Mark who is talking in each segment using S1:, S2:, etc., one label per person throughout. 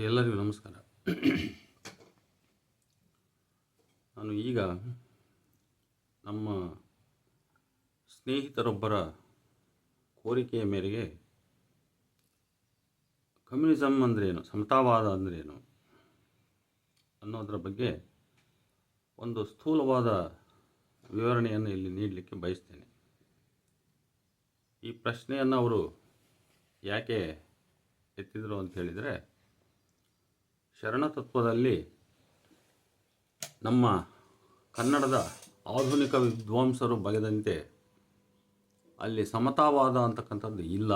S1: ಎಲ್ಲರಿಗೂ ನಮಸ್ಕಾರ. ನಾನು ಈಗ ನಮ್ಮ ಸ್ನೇಹಿತರೊಬ್ಬರ ಕೋರಿಕೆಯ ಮೇರೆಗೆ ಕಮ್ಯುನಿಸಮ್ ಅಂದ್ರೇನು ಸಮತಾವಾದ ಅಂದ್ರೇನು ಅನ್ನೋದರ ಬಗ್ಗೆ ಒಂದು ಸ್ಥೂಲವಾದ ವಿವರಣೆಯನ್ನು ಇಲ್ಲಿ ನೀಡಲಿಕ್ಕೆ ಬಯಸ್ತೇನೆ. ಈ ಪ್ರಶ್ನೆಯನ್ನು ಅವರು ಯಾಕೆ ಎತ್ತಿದರು ಅಂತ ಹೇಳಿದರೆ ಶರಣತತ್ವದಲ್ಲಿ ನಮ್ಮ ಕನ್ನಡದ ಆಧುನಿಕ ವಿದ್ವಾಂಸರು ಬಗೆದಂತೆ ಅಲ್ಲಿ ಸಮತಾವಾದ ಅಂತಕ್ಕಂಥದ್ದು ಇಲ್ಲ.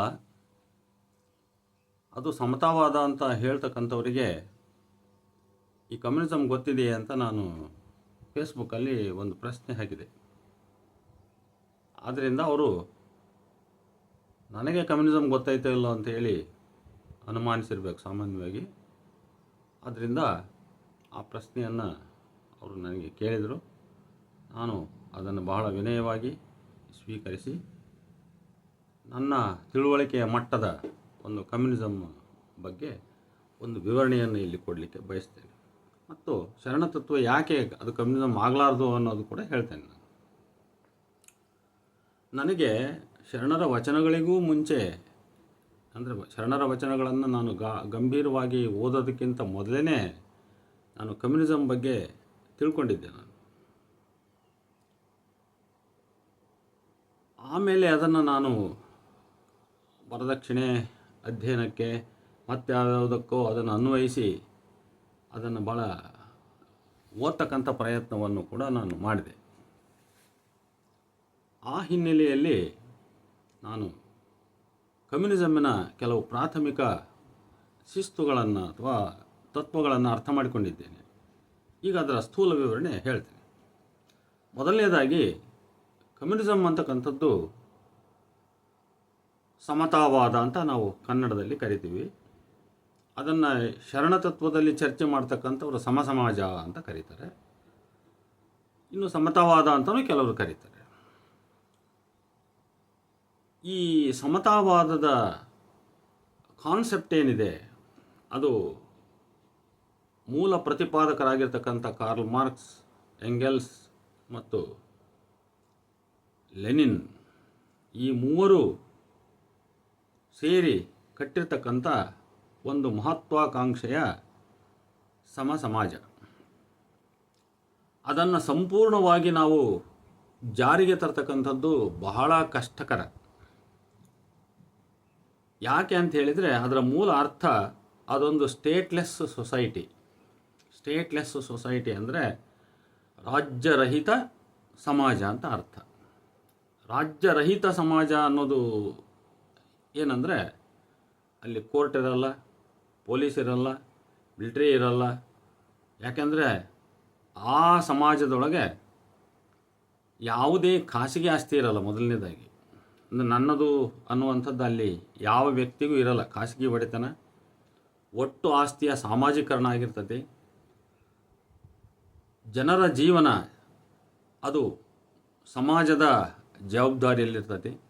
S1: ಅದು ಸಮತಾವಾದ ಅಂತ ಹೇಳ್ತಕ್ಕಂಥವರಿಗೆ ಈ ಕಮ್ಯುನಿಸಮ್ ಗೊತ್ತಿದೆಯೇ ಅಂತ ನಾನು ಫೇಸ್ಬುಕ್ಕಲ್ಲಿ ಒಂದು ಪ್ರಶ್ನೆ ಹಾಕಿದೆ. ಆದ್ದರಿಂದ ಅವರು, ನನಗೆ ಕಮ್ಯುನಿಸಮ್ ಗೊತ್ತಾಯ್ತಾ ಇಲ್ಲ ಅಂತ ಹೇಳಿ ಅನುಮಾನಿಸಿರ್ಬೇಕು ಸಾಮಾನ್ಯವಾಗಿ. ಆದ್ದರಿಂದ ಆ ಪ್ರಶ್ನೆಯನ್ನು ಅವರು ನನಗೆ ಕೇಳಿದರು. ನಾನು ಅದನ್ನು ಬಹಳ ವಿನಯವಾಗಿ ಸ್ವೀಕರಿಸಿ, ನನ್ನ ತಿಳುವಳಿಕೆಯ ಮಟ್ಟದ ಒಂದು ಕಮ್ಯುನಿಸಮ್ ಬಗ್ಗೆ ಒಂದು ವಿವರಣೆಯನ್ನು ಇಲ್ಲಿ ಕೊಡಲಿಕ್ಕೆ ಬಯಸ್ತೇನೆ. ಮತ್ತು ಶರಣತತ್ವ ಯಾಕೆ ಅದು ಕಮ್ಯುನಿಸಮ್ ಆಗಲಾರ್ದು ಅನ್ನೋದು ಕೂಡ ಹೇಳ್ತೇನೆ ನಾನು. ನನಗೆ ಶರಣರ ವಚನಗಳಿಗೂ ಮುಂಚೆ ಅಂದರೆ ಶರಣರ ವಚನಗಳನ್ನು ನಾನು ಗ ಗಂಭೀರವಾಗಿ ಓದೋದಕ್ಕಿಂತ ಮೊದಲೇ ನಾನು ಕಮ್ಯುನಿಸಮ್ ಬಗ್ಗೆ ತಿಳ್ಕೊಂಡಿದ್ದೆ ನಾನು. ಆಮೇಲೆ ಅದನ್ನು ನಾನು ವರದಕ್ಷಿಣೆ ಅಧ್ಯಯನಕ್ಕೆ ಮತ್ತೆ ಯಾವುದಕ್ಕೋ ಅದನ್ನು ಅನ್ವಯಿಸಿ ಅದನ್ನು ಭಾಳ ಓದ್ತಕ್ಕಂಥ ಪ್ರಯತ್ನವನ್ನು ಕೂಡ ನಾನು ಮಾಡಿದೆ. ಆ ಹಿನ್ನೆಲೆಯಲ್ಲಿ ನಾನು ಕಮ್ಯುನಿಸಮ್ಮಿನ ಕೆಲವು ಪ್ರಾಥಮಿಕ ಶಿಸ್ತುಗಳನ್ನು ಅಥವಾ ತತ್ವಗಳನ್ನು ಅರ್ಥ ಮಾಡಿಕೊಂಡಿದ್ದೇನೆ. ಈಗ ಅದರ ಸ್ಥೂಲ ವಿವರಣೆ ಹೇಳ್ತೇನೆ. ಮೊದಲನೇದಾಗಿ ಕಮ್ಯುನಿಸಮ್ ಅಂತಕ್ಕಂಥದ್ದು ಸಮತಾವಾದ ಅಂತ ನಾವು ಕನ್ನಡದಲ್ಲಿ ಕರಿತೀವಿ. ಅದನ್ನು ಶರಣತತ್ವದಲ್ಲಿ ಚರ್ಚೆ ಮಾಡ್ತಕ್ಕಂಥವ್ರು ಸಮಸಮಾಜ ಅಂತ ಕರೀತಾರೆ. ಇನ್ನು ಸಮತಾವಾದ ಅಂತಲೂ ಕೆಲವರು ಕರೀತಾರೆ. ಈ ಸಮತಾವಾದದ ಕಾನ್ಸೆಪ್ಟ್ ಏನಿದೆ, ಅದು ಮೂಲ ಪ್ರತಿಪಾದಕರಾಗಿರ್ತಕ್ಕಂಥ ಕಾರ್ಲ್ ಮಾರ್ಕ್ಸ್, ಎಂಗೆಲ್ಸ್ ಮತ್ತು ಲೆನಿನ್ ಈ ಮೂವರು ಸೇರಿ ಕಟ್ಟಿರ್ತಕ್ಕಂಥ ಒಂದು ಮಹತ್ವಾಕಾಂಕ್ಷೆಯ ಸಮ ಸಮಾಜ ಅದನ್ನು ಸಂಪೂರ್ಣವಾಗಿ ನಾವು ಜಾರಿಗೆ ತರ್ತಕ್ಕಂಥದ್ದು ಬಹಳ ಕಷ್ಟಕರ. ಯಾಕೆ ಅಂತ ಹೇಳಿದರೆ ಅದರ ಮೂಲ ಅರ್ಥ ಅದೊಂದು ಸ್ಟೇಟ್ಲೆಸ್ ಸೊಸೈಟಿ. ಸ್ಟೇಟ್ಲೆಸ್ ಸೊಸೈಟಿ ಅಂದರೆ ರಾಜ್ಯರಹಿತ ಸಮಾಜ ಅಂತ ಅರ್ಥ. ರಾಜ್ಯರಹಿತ ಸಮಾಜ ಅನ್ನೋದು ಏನಂದರೆ ಅಲ್ಲಿ ಕೋರ್ಟ್ ಇರಲ್ಲ, ಪೊಲೀಸ್ ಇರಲ್ಲ, ಮಿಲ್ಟ್ರಿ ಇರಲ್ಲ. ಯಾಕೆಂದರೆ ಆ ಸಮಾಜದೊಳಗೆ ಯಾವುದೇ ಖಾಸಗಿ ಆಸ್ತಿ ಇರಲ್ಲ ಮೊದಲನೇದಾಗಿ. ನನ್ನದು ಅನ್ನುವಂಥದ್ದು ಅಲ್ಲಿ ಯಾವ ವ್ಯಕ್ತಿಗೂ ಇರಲ್ಲ. ಖಾಸಗಿ ಒಡೆತನ, ಒಟ್ಟು ಆಸ್ತಿಯ ಸಾಮಾಜೀಕರಣ ಆಗಿರ್ತದೆ. ಜನರ ಜೀವನ ಅದು ಸಮಾಜದ ಜವಾಬ್ದಾರಿಯಲ್ಲಿರ್ತದೆ.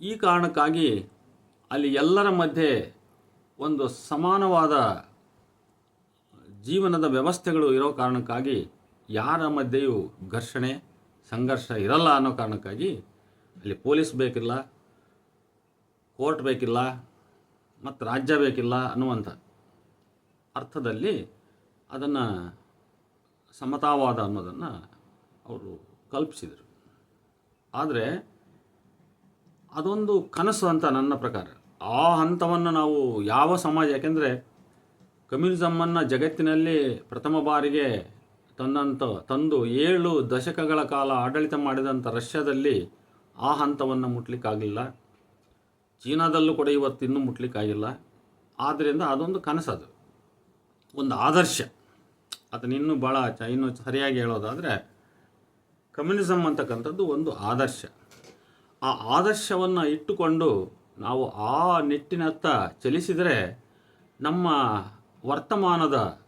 S1: ಈ ಕಾರಣಕ್ಕಾಗಿ ಅಲ್ಲಿ ಎಲ್ಲರ ಮಧ್ಯೆ ಒಂದು ಸಮಾನವಾದ ಜೀವನದ ವ್ಯವಸ್ಥೆಗಳು ಇರೋ ಕಾರಣಕ್ಕಾಗಿ ಯಾರ ಮಧ್ಯೆಯೂ ಘರ್ಷಣೆ, ಸಂಘರ್ಷ ಇರಲ್ಲ ಅನ್ನೋ ಕಾರಣಕ್ಕಾಗಿ ಅಲ್ಲಿ ಪೊಲೀಸ್ ಬೇಕಿಲ್ಲ, ಕೋರ್ಟ್ ಬೇಕಿಲ್ಲ, ಮತ್ತು ರಾಜ್ಯ ಬೇಕಿಲ್ಲ ಅನ್ನುವಂಥ ಅರ್ಥದಲ್ಲಿ ಅದನ್ನು ಸಮತಾವಾದ ಅನ್ನೋದನ್ನು ಅವರು ಕಲ್ಪಿಸಿದರು. ಆದರೆ ಅದೊಂದು ಕನಸು ಅಂತ ನನ್ನ ಪ್ರಕಾರ. ಆ ಹಂತವನ್ನು ನಾವು ಯಾವ ಸಮಾಜ, ಯಾಕೆಂದರೆ ಕಮ್ಯುನಿಸಮ್ಮನ್ನು ಜಗತ್ತಿನಲ್ಲಿ ಪ್ರಥಮ ಬಾರಿಗೆ ತಂದಂಥ ತಂದು ಏಳು ದಶಕಗಳ ಕಾಲ ಆಡಳಿತ ಮಾಡಿದಂಥ ರಷ್ಯಾದಲ್ಲಿ ಆ ಹಂತವನ್ನು ಮುಟ್ಲಿಕ್ಕಾಗಲಿಲ್ಲ. ಚೀನಾದಲ್ಲೂ ಕೂಡ ಇವತ್ತು ಇನ್ನೂ ಮುಟ್ಲಿಕ್ಕಾಗಿಲ್ಲ. ಆದ್ದರಿಂದ ಅದೊಂದು ಕನಸದು ಒಂದು ಆದರ್ಶ. ಅದನ್ನ ಇನ್ನೂ ಭಾಳ ಚ, ಇನ್ನೂ ಸರಿಯಾಗಿ ಹೇಳೋದಾದರೆ ಕಮ್ಯುನಿಸಮ್ ಅಂತಕ್ಕಂಥದ್ದು ಒಂದು ಆದರ್ಶ. ಆ ಆದರ್ಶವನ್ನು ಇಟ್ಟುಕೊಂಡು ನಾವು ಆ ನಿಟ್ಟಿನತ್ತ ಚಲಿಸಿದರೆ ನಮ್ಮ ವರ್ತಮಾನದ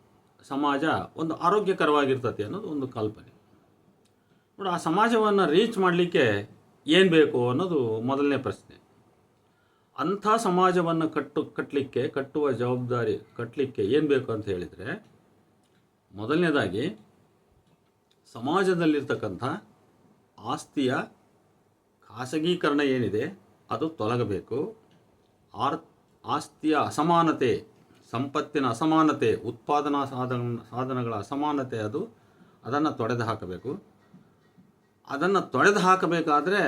S1: ಸಮಾಜ ಒಂದು ಆರೋಗ್ಯಕರವಾಗಿರ್ತದೆ ಅನ್ನೋದು ಒಂದು ಕಲ್ಪನೆ. ನೋಡಿ, ಆ ಸಮಾಜವನ್ನು ರೀಚ್ ಮಾಡಲಿಕ್ಕೆ ಏನು ಬೇಕು ಅನ್ನೋದು ಮೊದಲನೇ ಪ್ರಶ್ನೆ. ಅಂಥ ಸಮಾಜವನ್ನು ಕಟ್ಟು ಕಟ್ಟಲಿಕ್ಕೆ ಕಟ್ಟುವ ಜವಾಬ್ದಾರಿ ಕಟ್ಟಲಿಕ್ಕೆ ಏನು ಬೇಕು ಅಂತ ಹೇಳಿದರೆ, ಮೊದಲನೇದಾಗಿ ಸಮಾಜದಲ್ಲಿರ್ತಕ್ಕಂಥ ಆಸ್ತಿಯ ಖಾಸಗೀಕರಣ ಏನಿದೆ, ಅದು ತೊಲಗಬೇಕು. ಆರ್, ಆಸ್ತಿಯ ಅಸಮಾನತೆ, ಸಂಪತ್ತಿನ ಅಸಮಾನತೆ, ಉತ್ಪಾದನಾ ಸಾಧನ, ಸಾಧನಗಳ ಅಸಮಾನತೆ, ಅದು ಅದನ್ನು ತೊಡೆದು ಹಾಕಬೇಕು ಅದನ್ನು ತೊಡೆದು ಹಾಕಬೇಕಾದ್ರೆ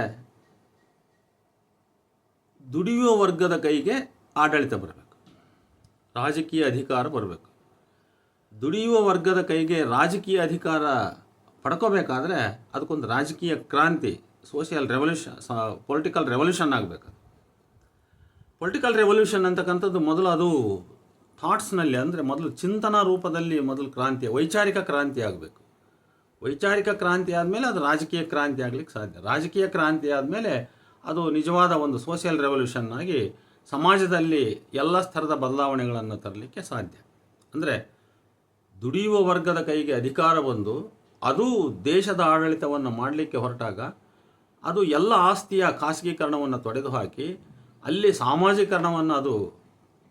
S1: ದುಡಿಯುವ ವರ್ಗದ ಕೈಗೆ ಆಡಳಿತ ಬರಬೇಕು. ರಾಜಕೀಯ ಅಧಿಕಾರ ಬರಬೇಕು. ದುಡಿಯುವ ವರ್ಗದ ಕೈಗೆ ರಾಜಕೀಯ ಅಧಿಕಾರ ಪಡ್ಕೋಬೇಕಾದ್ರೆ ಅದಕ್ಕೊಂದು ರಾಜಕೀಯ ಕ್ರಾಂತಿ ಸೋಷಿಯಲ್ ರೆವಲ್ಯೂಷನ್ ಪೊಲಿಟಿಕಲ್ ರೆವಲ್ಯೂಷನ್ ಆಗಬೇಕು. ಪೊಲಿಟಿಕಲ್ ರೆವಲ್ಯೂಷನ್ ಅಂತಕ್ಕಂಥದ್ದು ಮೊದಲು ಅದು ಥಾಟ್ಸ್ನಲ್ಲಿ ಅಂದರೆ ಮೊದಲು ಚಿಂತನಾ ರೂಪದಲ್ಲಿ ಮೊದಲು ಕ್ರಾಂತಿ, ವೈಚಾರಿಕ ಕ್ರಾಂತಿ ಆಗಬೇಕು. ವೈಚಾರಿಕ ಕ್ರಾಂತಿ ಆದಮೇಲೆ ಅದು ರಾಜಕೀಯ ಕ್ರಾಂತಿ ಆಗಲಿಕ್ಕೆ ಸಾಧ್ಯ. ರಾಜಕೀಯ ಕ್ರಾಂತಿ ಆದಮೇಲೆ ಅದು ನಿಜವಾದ ಒಂದು ಸೋಷಿಯಲ್ ರೆವಲ್ಯೂಷನ್ ಆಗಿ ಸಮಾಜದಲ್ಲಿ ಎಲ್ಲ ಸ್ತರದ ಬದಲಾವಣೆಗಳನ್ನು ತರಲಿಕ್ಕೆ ಸಾಧ್ಯ. ಅಂದರೆ ದುಡಿಯುವ ವರ್ಗದ ಕೈಗೆ ಅಧಿಕಾರ ಬಂದು ಅದು ದೇಶದ ಆಡಳಿತವನ್ನು ಮಾಡಲಿಕ್ಕೆ ಹೊರಟಾಗ ಅದು ಎಲ್ಲ ಆಸ್ತಿಯ ಖಾಸಗೀಕರಣವನ್ನು ತೊಡೆದು ಹಾಕಿ ಅಲ್ಲಿ ಸಾಮಾಜೀಕರಣವನ್ನು ಅದು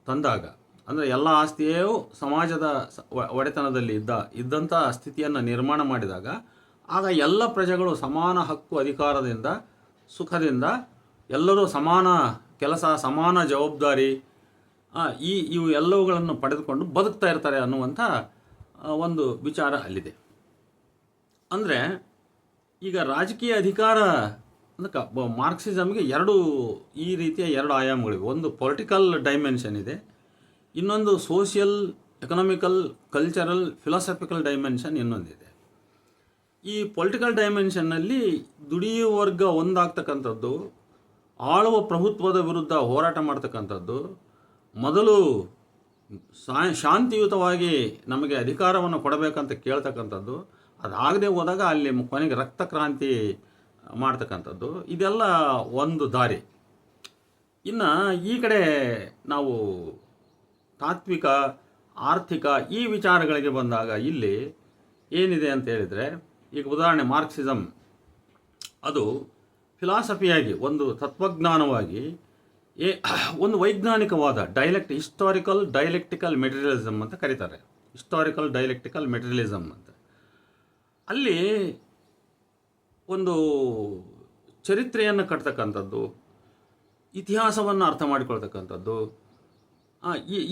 S1: ತಂದಾಗ ಅಂದರೆ ಎಲ್ಲ ಆಸ್ತಿಯೂ ಸಮಾಜದ ಒಡೆತನದಲ್ಲಿ ಇದ್ದ ಇದ್ದಂಥ ಸ್ಥಿತಿಯನ್ನು ನಿರ್ಮಾಣ ಮಾಡಿದಾಗ, ಆಗ ಎಲ್ಲ ಪ್ರಜೆಗಳು ಸಮಾನ ಹಕ್ಕು ಅಧಿಕಾರದಿಂದ, ಸುಖದಿಂದ, ಎಲ್ಲರೂ ಸಮಾನ ಕೆಲಸ, ಸಮಾನ ಜವಾಬ್ದಾರಿ ಈ, ಇವು ಎಲ್ಲವುಗಳನ್ನು ಪಡೆದುಕೊಂಡು ಬದುಕ್ತಾ ಇರ್ತಾರೆ ಅನ್ನುವಂಥ ಒಂದು ವಿಚಾರ ಅಲ್ಲಿದೆ. ಅಂದರೆ, ಈಗ ರಾಜಕೀಯ ಅಧಿಕಾರ, ಅಂದ್ರೆ ಕ- ಮಾರ್ಕ್ಸಿಸಮ್ಗೆ ಎರಡು ಈ ರೀತಿಯ ಎರಡು ಆಯಾಮಗಳಿವೆ. ಒಂದು ಪೊಲಿಟಿಕಲ್ ಡೈಮೆನ್ಷನ್ ಇದೆ ಇನ್ನೊಂದು social economical cultural philosophical dimension ಇನ್ನೊಂದಿದೆ. ಈ ಪೊಲಿಟಿಕಲ್ ಡೈಮೆನ್ಷನ್ನಲ್ಲಿ ದುಡಿಯುವ ವರ್ಗ ಒಂದಾಗ್ತಕ್ಕಂಥದ್ದು, ಆಳುವ ಪ್ರಭುತ್ವದ ವಿರುದ್ಧ ಹೋರಾಟ ಮಾಡ್ತಕ್ಕಂಥದ್ದು, ಮೊದಲು ಶಾಂತಿಯುತವಾಗಿ ನಮಗೆ ಅಧಿಕಾರವನ್ನು ಕೊಡಬೇಕಂತ ಕೇಳ್ತಕ್ಕಂಥದ್ದು, ಅದಾಗದೆ ಹೋದಾಗ ಅಲ್ಲಿ ಕೊನೆಗೆ ರಕ್ತ ಕ್ರಾಂತಿ ಮಾಡ್ತಕ್ಕಂಥದ್ದು, ಇದೆಲ್ಲ ಒಂದು ದಾರಿ. ಇನ್ನು ಈ ಕಡೆ ನಾವು ತಾತ್ವಿಕ, ಆರ್ಥಿಕ ಈ ವಿಚಾರಗಳಿಗೆ ಬಂದಾಗ ಇಲ್ಲಿ ಏನಿದೆ ಅಂತ ಹೇಳಿದರೆ, ಈಗ ಉದಾಹರಣೆ ಮಾರ್ಕ್ಸಿಸಮ್ ಅದು ಫಿಲಾಸಫಿಯಾಗಿ, ಒಂದು ತತ್ವಜ್ಞಾನವಾಗಿ, ಏ, ಒಂದು ವೈಜ್ಞಾನಿಕವಾದ, ಡೈಲೆಕ್ಟ್, ಹಿಸ್ಟಾರಿಕಲ್ ಡೈಲೆಕ್ಟಿಕಲ್ ಮೆಟೀರಿಯಲಿಸಮ್ ಅಂತ ಕರೀತಾರೆ. ಹಿಸ್ಟಾರಿಕಲ್ ಡೈಲೆಕ್ಟಿಕಲ್ ಮೆಟೀರಿಯಲಿಸಮ್ ಅಂತ. ಅಲ್ಲಿ ಒಂದು ಚರಿತ್ರೆಯನ್ನು ಕಟ್ತಕ್ಕಂಥದ್ದು, ಇತಿಹಾಸವನ್ನು ಅರ್ಥ ಮಾಡಿಕೊಳ್ತಕ್ಕಂಥದ್ದು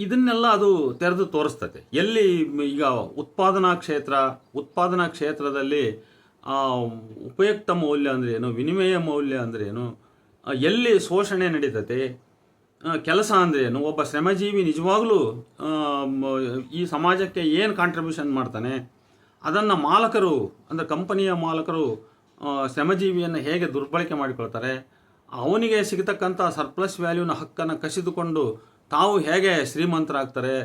S1: ಇದನ್ನೆಲ್ಲ ಅದು ತೆರೆದು ತೋರಿಸ್ತದೆ. ಎಲ್ಲಿ ಈಗ ಉತ್ಪಾದನಾ ಕ್ಷೇತ್ರ, ಉತ್ಪಾದನಾ ಕ್ಷೇತ್ರದಲ್ಲಿ ಉಪಯುಕ್ತ ಮೌಲ್ಯ ಅಂದರೆ ಏನು, ವಿನಿಮಯ ಮೌಲ್ಯ ಅಂದರೆ ಏನು ಎಲ್ಲಿ ಶೋಷಣೆ ನಡೀತತೆ ಕೆಲಸ ಅಂದರೆ ಏನು, ಒಬ್ಬ ಶ್ರಮಜೀವಿ ನಿಜವಾಗ್ಲೂ ಈ ಸಮಾಜಕ್ಕೆ ಏನು ಕಾಂಟ್ರಿಬ್ಯೂಷನ್ ಮಾಡ್ತಾನೆ, ಅದನ್ನು ಮಾಲಕರು, ಅಂದರೆ ಕಂಪನಿಯ ಮಾಲಕರು ಶ್ರಮಜೀವಿಯನ್ನು ಹೇಗೆ ದುರ್ಬಳಕೆ ಮಾಡಿಕೊಳ್ತಾರೆ, ಅವನಿಗೆ ಸಿಗತಕ್ಕಂಥ ಸರ್ಪ್ಲಸ್ ವ್ಯಾಲ್ಯೂನ ಹಕ್ಕನ್ನು ಕಸಿದುಕೊಂಡು ತಾವು ಹೇಗೆ ಶ್ರೀಮಂತರಾಗ್ತಾರೆ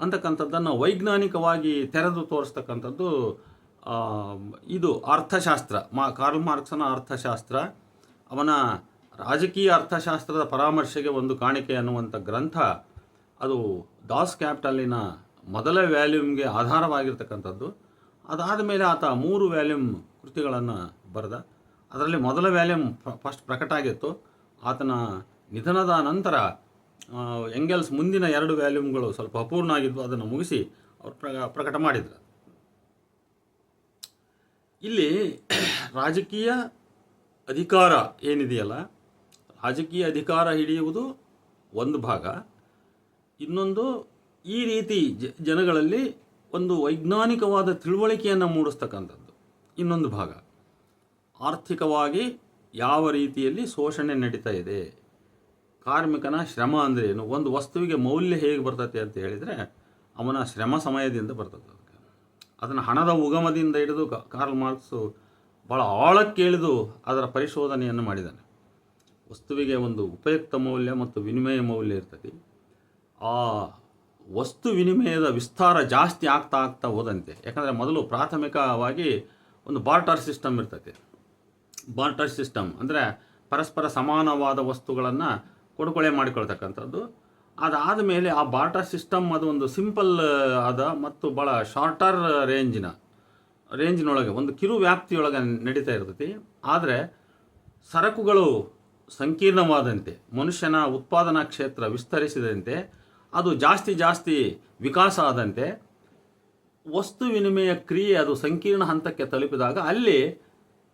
S1: ಅಂತಕ್ಕಂಥದ್ದನ್ನು ವೈಜ್ಞಾನಿಕವಾಗಿ ತೆರೆದು ತೋರಿಸ್ತಕ್ಕಂಥದ್ದು ಇದು ಅರ್ಥಶಾಸ್ತ್ರ. ಮಾ, ಕಾರ್ಲ್ ಮಾರ್ಕ್ಸನ ಅರ್ಥಶಾಸ್ತ್ರ. ಅವನ ರಾಜಕೀಯ ಅರ್ಥಶಾಸ್ತ್ರದ ಪರಾಮರ್ಶೆಗೆ ಒಂದು ಕಾಣಿಕೆ ಅನ್ನುವಂಥ ಗ್ರಂಥ, ಅದು ಡಾಸ್ ಕ್ಯಾಪಿಟಲಿನ ಮೊದಲ ವ್ಯಾಲ್ಯೂಮ್ಗೆ ಆಧಾರವಾಗಿರ್ತಕ್ಕಂಥದ್ದು. ಅದಾದ ಮೇಲೆ ಆತ ಮೂರು ವ್ಯಾಲ್ಯೂಮ್ ಕೃತಿಗಳನ್ನು ಬರೆದ. ಅದರಲ್ಲಿ ಮೊದಲ ವ್ಯಾಲ್ಯೂಮ್ ಫಸ್ಟ್ ಪ್ರಕಟ ಆಗಿತ್ತು ಆತನ ನಿಧನದ ನಂತರ ಎಂಗೆಲ್ಸ್ ಮುಂದಿನ ಎರಡು ವ್ಯಾಲ್ಯೂಮ್ಗಳು ಸ್ವಲ್ಪ ಅಪೂರ್ಣ ಆಗಿದ್ದು ಅದನ್ನು ಮುಗಿಸಿ ಅವರು ಪ್ರ ಪ್ರಕಟ ಮಾಡಿದರು. ಇಲ್ಲಿ ರಾಜಕೀಯ ಅಧಿಕಾರ ಏನಿದೆಯಲ್ಲ, ರಾಜಕೀಯ ಅಧಿಕಾರ ಹಿಡಿಯುವುದು ಒಂದು ಭಾಗ. ಇನ್ನೊಂದು, ಈ ರೀತಿ ಜನಗಳಲ್ಲಿ ಒಂದು ವೈಜ್ಞಾನಿಕವಾದ ತಿಳುವಳಿಕೆಯನ್ನು ಮೂಡಿಸ್ತಕ್ಕಂಥದ್ದು. ಇನ್ನೊಂದು ಭಾಗ, ಆರ್ಥಿಕವಾಗಿ ಯಾವ ರೀತಿಯಲ್ಲಿ ಶೋಷಣೆ ನಡೀತಾ ಇದೆ. ಕಾರ್ಮಿಕನ ಶ್ರಮ ಅಂದರೆ ಏನು? ಒಂದು ವಸ್ತುವಿಗೆ ಮೌಲ್ಯ ಹೇಗೆ ಬರ್ತದೆ ಅಂತ ಹೇಳಿದರೆ ಅವನ ಶ್ರಮ ಸಮಯದಿಂದ ಬರ್ತದೆ ಅದಕ್ಕೆ. ಅದನ್ನು ಹಣದ ಉಗಮದಿಂದ ಹಿಡಿದು ಕಾರ್ಲ್ ಮಾರ್ಕ್ಸು ಭಾಳ ಆಳಕ್ಕೆ ಇಳಿದು ಅದರ ಪರಿಶೋಧನೆಯನ್ನು ಮಾಡಿದ್ದಾನೆ. ವಸ್ತುವಿಗೆ ಒಂದು ಉಪಯುಕ್ತ ಮೌಲ್ಯ ಮತ್ತು ವಿನಿಮಯ ಮೌಲ್ಯ ಇರ್ತದೆ. ಆ ವಸ್ತು ವಿನಿಮಯದ ವಿಸ್ತಾರ ಜಾಸ್ತಿ ಆಗ್ತಾ ಆಗ್ತಾ ಹೋದಂತೆ. ಯಾಕಂದರೆ ಮೊದಲು ಪ್ರಾಥಮಿಕವಾಗಿ ಒಂದು ಬಾರ್ಟರ್ ಸಿಸ್ಟಮ್ ಇರ್ತದೆ ಬಾರ್ಟರ್ ಸಿಸ್ಟಮ್ ಅಂದರೆ ಪರಸ್ಪರ ಸಮಾನವಾದ ವಸ್ತುಗಳನ್ನು ಕೊಡುಕೊಳೆ ಮಾಡಿಕೊಳ್ತಕ್ಕಂಥದ್ದು. ಅದಾದ ಮೇಲೆ ಆ ಬಾರ್ಟರ್ ಸಿಸ್ಟಮ್ ಅದು ಒಂದು ಸಿಂಪಲ್ ಆದ ಮತ್ತು ಭಾಳ ಶಾರ್ಟರ್ ರೇಂಜಿನ, ರೇಂಜಿನೊಳಗೆ ಒಂದು ಕಿರು ವ್ಯಾಪ್ತಿಯೊಳಗೆ ನಡೀತಾ ಇರ್ತೈತಿ. ಆದರೆ ಸರಕುಗಳು ಸಂಕೀರ್ಣವಾದಂತೆ, ಮನುಷ್ಯನ ಉತ್ಪಾದನಾ ಕ್ಷೇತ್ರ ವಿಸ್ತರಿಸಿದಂತೆ, ಅದು ಜಾಸ್ತಿ ಜಾಸ್ತಿ ವಿಕಾಸ ಆದಂತೆ, ವಸ್ತು ವಿನಿಮಯ ಕ್ರಿಯೆ ಅದು ಸಂಕೀರ್ಣ ಹಂತಕ್ಕೆ ತಲುಪಿದಾಗ ಅಲ್ಲಿ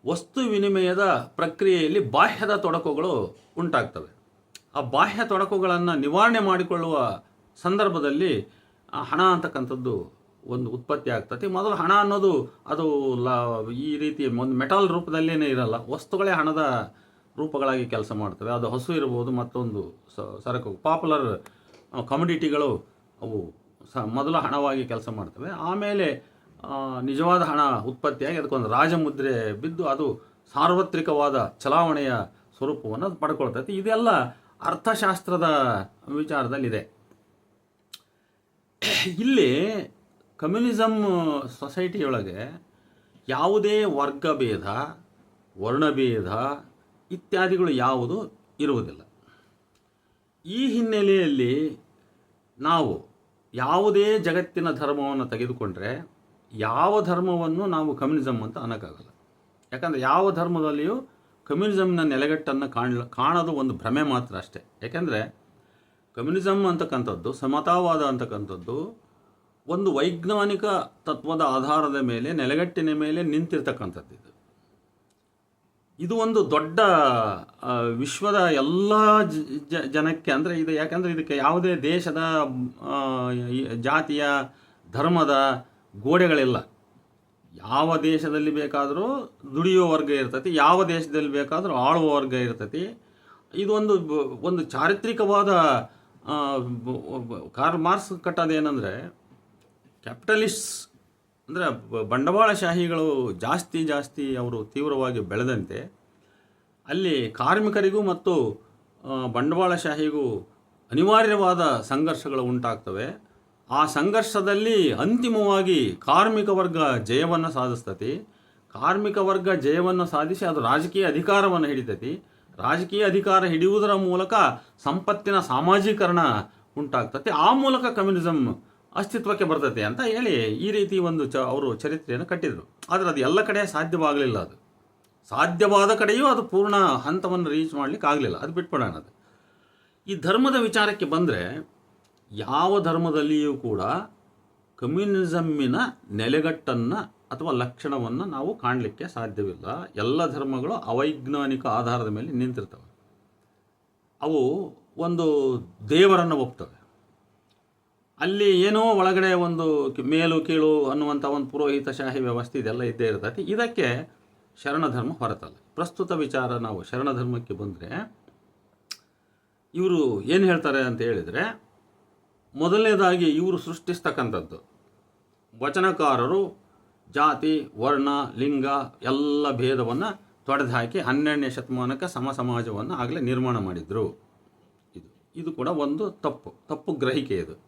S1: ವಸ್ತು ವಿನಿಮಯದ ಪ್ರಕ್ರಿಯೆಯಲ್ಲಿ ಬಾಹ್ಯದ ತೊಡಕುಗಳು ಉಂಟಾಗ್ತವೆ. ಆ ಬಾಹ್ಯ ತೊಡಕುಗಳನ್ನು ನಿವಾರಣೆ ಮಾಡಿಕೊಳ್ಳುವ ಸಂದರ್ಭದಲ್ಲಿ ಹಣ ಅಂತಕ್ಕಂಥದ್ದು ಒಂದು ಉತ್ಪತ್ತಿ ಆಗ್ತತಿ ಮೊದಲು ಹಣ ಅನ್ನೋದು ಅದು ಲ, ಈ ರೀತಿ ಒಂದು ಮೆಟಲ್ ರೂಪದಲ್ಲೇನೇ ಇರಲ್ಲ. ವಸ್ತುಗಳೇ ಹಣದ ರೂಪಗಳಾಗಿ ಕೆಲಸ ಮಾಡ್ತವೆ. ಅದು ಹಸು ಇರ್ಬೋದು, ಮತ್ತೊಂದು ಸರಕು. ಪಾಪ್ಯುಲರ್ ಕಮ್ಯುಡಿಟಿಗಳು ಅವು ಸ, ಮೊದಲು ಹಣವಾಗಿ ಕೆಲಸ ಮಾಡ್ತವೆ. ಆಮೇಲೆ ನಿಜವಾದ ಹಣ ಉತ್ಪತ್ತಿಯಾಗಿ ಅದಕ್ಕೊಂದು ರಾಜಮುದ್ರೆ ಬಿದ್ದು ಅದು ಸಾರ್ವತ್ರಿಕವಾದ ಚಲಾವಣೆಯ ಸ್ವರೂಪವನ್ನು ಪಡ್ಕೊಳ್ತೈತಿ ಇದೆಲ್ಲ ಅರ್ಥಶಾಸ್ತ್ರದ ವಿಚಾರದಲ್ಲಿದೆ. ಇಲ್ಲಿ ಕಮ್ಯುನಿಸಮ್ ಸೊಸೈಟಿಯೊಳಗೆ ಯಾವುದೇ ವರ್ಗಭೇದ, ವರ್ಣಭೇದ ಇತ್ಯಾದಿಗಳು ಯಾವುದು ಇರುವುದಿಲ್ಲ. ಈ ಹಿನ್ನೆಲೆಯಲ್ಲಿ ನಾವು ಯಾವುದೇ ಜಗತ್ತಿನ ಧರ್ಮವನ್ನು ತೆಗೆದುಕೊಂಡರೆ ಯಾವ ಧರ್ಮವನ್ನು ನಾವು ಕಮ್ಯುನಿಸಮ್ ಅಂತ ಅನ್ನೋಕ್ಕಾಗಲ್ಲ. ಯಾಕಂದರೆ ಯಾವ ಧರ್ಮದಲ್ಲಿಯೂ ಕಮ್ಯುನಿಸಮ್ನ ನೆಲೆಗಟ್ಟನ್ನು ಕಾಣ ಕಾಣೋದು ಒಂದು ಭ್ರಮೆ ಮಾತ್ರ ಅಷ್ಟೇ. ಯಾಕೆಂದರೆ ಕಮ್ಯುನಿಸಮ್ ಅಂತಕ್ಕಂಥದ್ದು, ಸಮತಾವಾದ ಅಂತಕ್ಕಂಥದ್ದು ಒಂದು ವೈಜ್ಞಾನಿಕ ತತ್ವದ ಆಧಾರದ ಮೇಲೆ, ನೆಲೆಗಟ್ಟಿನ ಮೇಲೆ ನಿಂತಿರ್ತಕ್ಕಂಥದ್ದು ಇದು. ಇದು ಒಂದು ದೊಡ್ಡ ವಿಶ್ವದ ಎಲ್ಲ ಜನಕ್ಕೆ ಅಂದರೆ ಇದು ಯಾಕಂದರೆ ಇದಕ್ಕೆ ಯಾವುದೇ ದೇಶದ ಜಾತಿಯ, ಧರ್ಮದ ಗೋಡೆಗಳಿಲ್ಲ. ಯಾವ ದೇಶದಲ್ಲಿ ಬೇಕಾದರೂ ದುಡಿಯುವ ವರ್ಗ ಇರ್ತೈತಿ, ಯಾವ ದೇಶದಲ್ಲಿ ಬೇಕಾದರೂ ಆಳುವ ವರ್ಗ ಇರ್ತೈತಿ. ಇದೊಂದು ಒಂದು ಚಾರಿತ್ರಿಕವಾದ ಕಾರ್ ಮಾರ್ಕ್ಸ್ ಕಟ್ಟೋದೇನೆಂದರೆ, ಕ್ಯಾಪಿಟಲಿಸ್ಟ್ ಅಂದರೆ ಬಂಡವಾಳಶಾಹಿಗಳು ಜಾಸ್ತಿ ಜಾಸ್ತಿ ಅವರು ತೀವ್ರವಾಗಿ ಬೆಳೆದಂತೆ, ಅಲ್ಲಿ ಕಾರ್ಮಿಕರಿಗೂ ಮತ್ತು ಬಂಡವಾಳಶಾಹಿಗೂ ಅನಿವಾರ್ಯವಾದ ಸಂಘರ್ಷಗಳು ಉಂಟಾಗ್ತವೆ. ಆ ಸಂಘರ್ಷದಲ್ಲಿ ಅಂತಿಮವಾಗಿ ಕಾರ್ಮಿಕ ವರ್ಗ ಜಯವನ್ನು ಸಾಧಿಸ್ತತಿ. ಕಾರ್ಮಿಕ ವರ್ಗ ಜಯವನ್ನು ಸಾಧಿಸಿ ಅದು ರಾಜಕೀಯ ಅಧಿಕಾರವನ್ನು ಹಿಡಿತತಿ. ರಾಜಕೀಯ ಅಧಿಕಾರ ಹಿಡಿಯುವುದರ ಮೂಲಕ ಸಂಪತ್ತಿನ ಸಾಮಾಜೀಕರಣ ಉಂಟಾಗ್ತತಿ. ಆ ಮೂಲಕ ಕಮ್ಯುನಿಸಮ್ ಅಸ್ತಿತ್ವಕ್ಕೆ ಬರ್ತತಿ ಅಂತ ಹೇಳಿ ಈ ರೀತಿ ಒಂದು ಚ ಅವರು ಚರಿತ್ರೆಯನ್ನು ಕಟ್ಟಿದರು. ಆದರೆ ಅದು ಎಲ್ಲ ಕಡೆ ಸಾಧ್ಯವಾಗಲಿಲ್ಲ ಅದು. ಸಾಧ್ಯವಾದ ಕಡೆಯೂ ಅದು ಪೂರ್ಣ ಹಂತವನ್ನು ರೀಚ್ ಮಾಡಲಿಕ್ಕೆ ಆಗಲಿಲ್ಲ ಅದು ಬಿಟ್ಬಿಡೋಣ ಅದು. ಈ ಧರ್ಮದ ವಿಚಾರಕ್ಕೆ ಬಂದರೆ ಯಾವ ಧರ್ಮದಲ್ಲಿಯೂ ಕೂಡ ಕಮ್ಯುನಿಸಮ್ಮಿನ ನೆಲೆಗಟ್ಟನ್ನು ಅಥವಾ ಲಕ್ಷಣವನ್ನು ನಾವು ಕಾಣಲಿಕ್ಕೆ ಸಾಧ್ಯವಿಲ್ಲ. ಎಲ್ಲ ಧರ್ಮಗಳು ಅವೈಜ್ಞಾನಿಕ ಆಧಾರದ ಮೇಲೆ ನಿಂತಿರ್ತವೆ. ಅವು ಒಂದು ದೇವರನ್ನು ಒಪ್ತವೆ. ಅಲ್ಲಿ ಏನೋ ಒಳಗಡೆ ಒಂದು ಮೇಲು ಕೀಳು ಅನ್ನುವಂಥ ಒಂದು ಪುರೋಹಿತಶಾಹಿ ವ್ಯವಸ್ಥೆ ಇದೆಲ್ಲ ಇದ್ದೇ ಇರ್ತೈತಿ ಇದಕ್ಕೆ ಶರಣಧರ್ಮ ಹೊರತಲ್ಲ. ಪ್ರಸ್ತುತ ವಿಚಾರ ನಾವು ಶರಣಧರ್ಮಕ್ಕೆ ಬಂದರೆ ಇವರು ಏನು ಹೇಳ್ತಾರೆ ಅಂತ ಹೇಳಿದರೆ ಮೊದಲನೇದಾಗಿ ಇವರು ಸೃಷ್ಟಿಸ್ತಕ್ಕಂಥದ್ದು. ವಚನಕಾರರು, ಜಾತಿ, ವರ್ಣ, ಲಿಂಗ ಎಲ್ಲ ಭೇದವನ್ನು ತೊಡೆದು ಹಾಕಿ ಹನ್ನೆರಡನೇ ಶತಮಾನಕ್ಕೆ ಸಮ ಸಮಾಜವನ್ನು ಆಗಲೇ ನಿರ್ಮಾಣ ಮಾಡಿದರು. ಇದು ಇದು ಕೂಡ ಒಂದು ತಪ್ಪು ತಪ್ಪು ಗ್ರಹಿಕೆ ಇದು.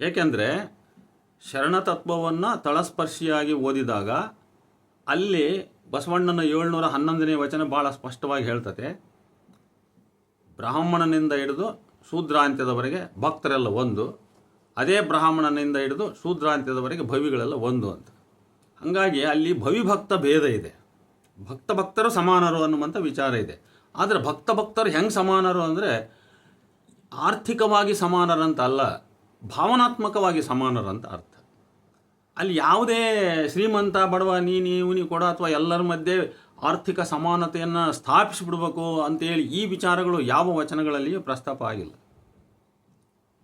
S1: ಏಕೆಂದರೆ ಶರಣತತ್ವವನ್ನು ತಳಸ್ಪರ್ಶಿಯಾಗಿ ಓದಿದಾಗ ಅಲ್ಲಿ ಬಸವಣ್ಣನ ಏಳ್ನೂರ ಹನ್ನೊಂದನೇ ವಚನ ಭಾಳ ಸ್ಪಷ್ಟವಾಗಿ ಹೇಳ್ತತೆ. ಬ್ರಾಹ್ಮಣನಿಂದ ಹಿಡಿದು ಶೂದ್ರಾಂತ್ಯದವರೆಗೆ ಭಕ್ತರೆಲ್ಲ ಒಂದು, ಅದೇ ಬ್ರಾಹ್ಮಣನಿಂದ ಹಿಡಿದು ಶೂದ್ರಾಂತ್ಯದವರೆಗೆ ಭವಿಗಳೆಲ್ಲ ಒಂದು ಅಂತ. ಹಾಗಾಗಿ ಅಲ್ಲಿ ಭವಿಭಕ್ತ ಭೇದ ಇದೆ. ಭಕ್ತ ಭಕ್ತರು ಸಮಾನರು ಅನ್ನುವಂಥ ವಿಚಾರ ಇದೆ. ಆದರೆ ಭಕ್ತ ಭಕ್ತರು ಹೆಂಗೆ ಸಮಾನರು ಅಂದರೆ ಆರ್ಥಿಕವಾಗಿ ಸಮಾನರಂತ ಅಲ್ಲ, ಭಾವನಾತ್ಮಕವಾಗಿ ಸಮಾನರಂತ ಅರ್ಥ. ಅಲ್ಲಿ ಯಾವುದೇ ಶ್ರೀಮಂತ ಬಡವ, ನೀ ನೀನು ಇವನಿ ಕೊಡ ಅಥವಾ ಎಲ್ಲರ ಮಧ್ಯೆ ಆರ್ಥಿಕ ಸಮಾನತೆಯನ್ನು ಸ್ಥಾಪಿಸಿಬಿಡ್ಬೇಕು ಅಂತೇಳಿ ಈ ವಿಚಾರಗಳು ಯಾವ ವಚನಗಳಲ್ಲಿಯೂ ಪ್ರಸ್ತಾಪ ಆಗಿಲ್ಲ.